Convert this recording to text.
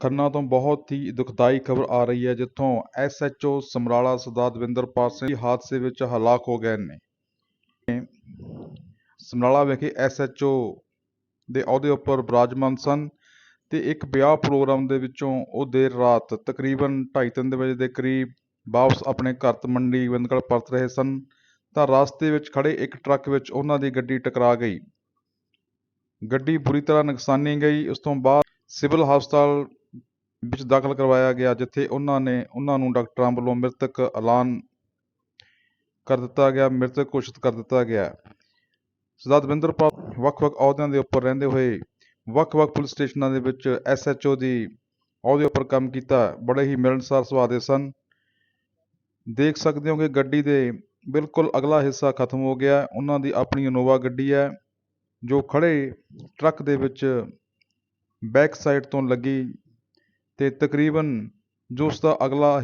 ਖੰਨਾ ਤੋਂ ਬਹੁਤ ਹੀ ਦੁਖਦਾਈ ਖਬਰ ਆ ਰਹੀ ਹੈ, ਜਿੱਥੋਂ ਐਸਐਚਓ ਸਮਰਾਲਾ ਸਰਦਾਰ ਦਵਿੰਦਰਪਾਲ ਸਿੰਘ ਹਾਦਸੇ ਵਿੱਚ ਹਲਾਕ ਹੋ ਗਏ ਨੇ। ਸਮਰਾਲਾ ਵਿਖੇ ਐਸਐਚਓ ਦੇ ਅਹੁਦੇ ਉੱਪਰ ਬਰਾਜਮਾਨ ਸਨ ਤੇ ਇੱਕ ਵਿਆਹ ਪ੍ਰੋਗਰਾਮ ਦੇ ਵਿੱਚੋਂ ਉਹ ਦੇਰ ਰਾਤ ਤਕਰੀਬਨ 2:30 ਵਜੇ ਦੇ ਕਰੀਬ ਵਾਪਸ ਆਪਣੇ ਘਰ ਤਮੰਡੀ ਗੋਬਿੰਦਗੜ੍ਹ ਪਰਤ ਰਹੇ ਸਨ, ਤਾਂ ਰਸਤੇ ਵਿੱਚ ਖੜੇ ਇੱਕ ਟਰੱਕ ਵਿੱਚ ਉਹਨਾਂ ਦੀ ਗੱਡੀ ਟਕਰਾ ਗਈ। ਗੱਡੀ ਬੁਰੀ ਤਰ੍ਹਾਂ ਨੁਕਸਾਨੀ ਗਈ, ਉਸ ਤੋਂ ਬਾਅਦ ਸਿਵਲ ਹਸਪਤਾਲ ਵਿੱਚ ਦਾਖਲ ਕਰਵਾਇਆ ਗਿਆ, ਜਿੱਥੇ ਉਹਨਾਂ ਨੇ ਉਹਨਾਂ ਨੂੰ ਡਾਕਟਰਾਂ ਵੱਲੋਂ ਮ੍ਰਿਤਕ ਐਲਾਨ ਕਰ ਦਿੱਤਾ ਗਿਆ, ਮ੍ਰਿਤਕ ਘੋਸ਼ਿਤ ਕਰ ਦਿੱਤਾ ਗਿਆ। ਸਰਦਾਰ ਦਵਿੰਦਰਪਾਲ ਵੱਖ-ਵੱਖ ਅਹੁਦਿਆਂ ਦੇ ਉੱਪਰ ਰਹਿੰਦੇ ਹੋਏ ਵੱਖ-ਵੱਖ ਪੁਲਿਸ ਸਟੇਸ਼ਨਾਂ ਦੇ ਵਿੱਚ ਐਸਐਚਓ ਦੀ ਅਹੁਦੇ ਉੱਪਰ ਕੰਮ ਕੀਤਾ, ਬੜੇ ਹੀ ਮਿਲਣਸਾਰ ਸੁਭਾਅ ਦੇ ਸਨ। ਦੇਖ ਸਕਦੇ ਹੋ ਕਿ ਗੱਡੀ ਦੇ ਬਿਲਕੁਲ ਅਗਲਾ ਹਿੱਸਾ ਖਤਮ ਹੋ ਗਿਆ, ਉਹਨਾਂ ਦੀ ਆਪਣੀ ਇਨੋਵਾ ਗੱਡੀ ਹੈ, ਜੋ ਖੜੇ ਟਰੱਕ ਦੇ ਵਿੱਚ ਬੈਕ ਸਾਈਡ ਤੋਂ ਲੱਗੀ ਤੇ ਤਕਰੀਬਨ ਜੋ ਉਸਦਾ ਅਗਲਾ